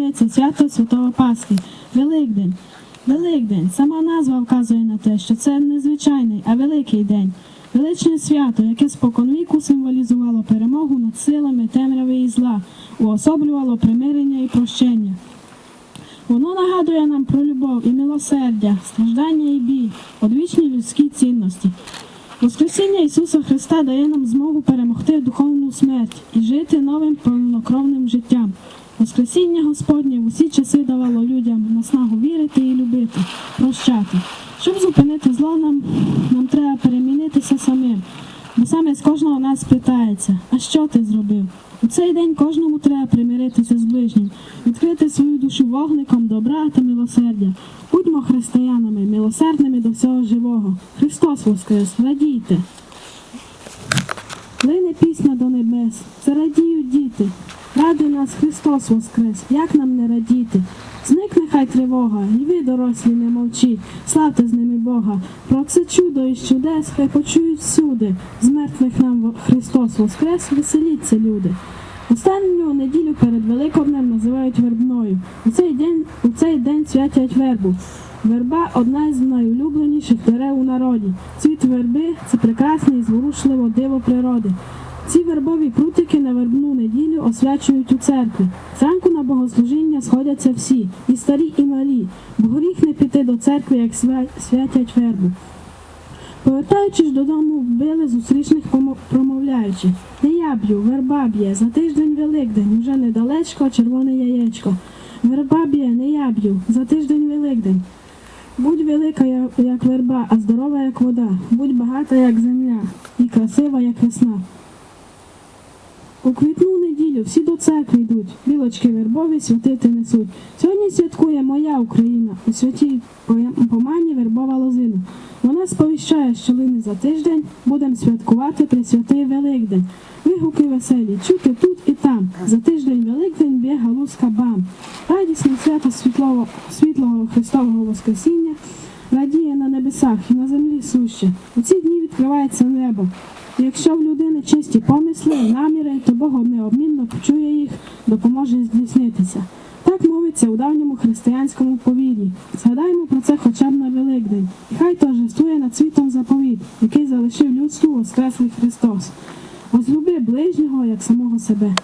Це свято Святого Пасхи, Великдень. Великдень. Сама назва вказує на те, що це не звичайний, а великий день. Величне свято, яке споконвіку символізувало перемогу над силами темряви і зла, уособлювало примирення і прощення. Воно нагадує нам про любов і милосердя, страждання і біль, одвічні людські цінності. Воскресіння Ісуса Христа дає нам змогу перемогти духовну смерть і жити новим повнокровним життям. Воскресіння Господнє в усі часи давало людям наснагу вірити і любити, прощати. Щоб зупинити зло, нам, нам треба перемінитися самим. Бо саме з кожного нас питається, а що ти зробив? У цей день кожному треба примиритися з ближнім, відкрити свою душу вогником добра та милосердя. Будьмо християнами, милосердними до всього живого. Христос Воскрес, радійте! Лине пісня до небес, нас Христос Воскрес, як нам не радіти? Зникне хай тривога, і ви, дорослі, не мовчіть, славте з ними Бога. Про це чудо і чудес хай почують всюди. З мертвих нам Христос Воскрес, веселіться, люди. Останню неділю перед Великоднем називають вербною. У цей день, у цей день святять вербу. Верба одна із найулюбленіших дерев у народі. Цвіт верби це прекрасне і зворушливо диво природи. Ці вербові прутики на вербну неділю освячують у церкві. Зранку на богослужіння сходяться всі, і старі, і малі, бо гріх не піти до церкви, як святять вербу. Повертаючись додому, вбили зустрічних промовляючи. Не я б'ю, верба б'є, за тиждень Великдень, уже недалечко червоне яєчко. Верба б'є, не я б'ю, за тиждень Великдень. Будь велика, як верба, а здорова, як вода, будь багата, як земля, і красива, як весна. У квітну неділю всі до церкви йдуть, білочки вербові святити несуть. Сьогодні святкує моя Україна, у святій помані вербова лозина. Вона сповіщає, що лине за тиждень будемо святкувати Пресвятий Великдень. Вигуки веселі, чути тут і там. За тиждень Великдень б'є галузка бам. Радісне свято світлого, світлого Христового Воскресіння радіє на небесах і на землі суще. У ці дні відкривається небо. Якщо в людини чисті помисли наміри, то Бог необмінно почує їх, допоможе здійснитися. Так мовиться у давньому християнському повіді. Згадаймо про це хоча б на Великдень. І хай торжествує над світом заповіт, який залишив людству Воскреслий Христос. Возлюби ближнього як самого себе.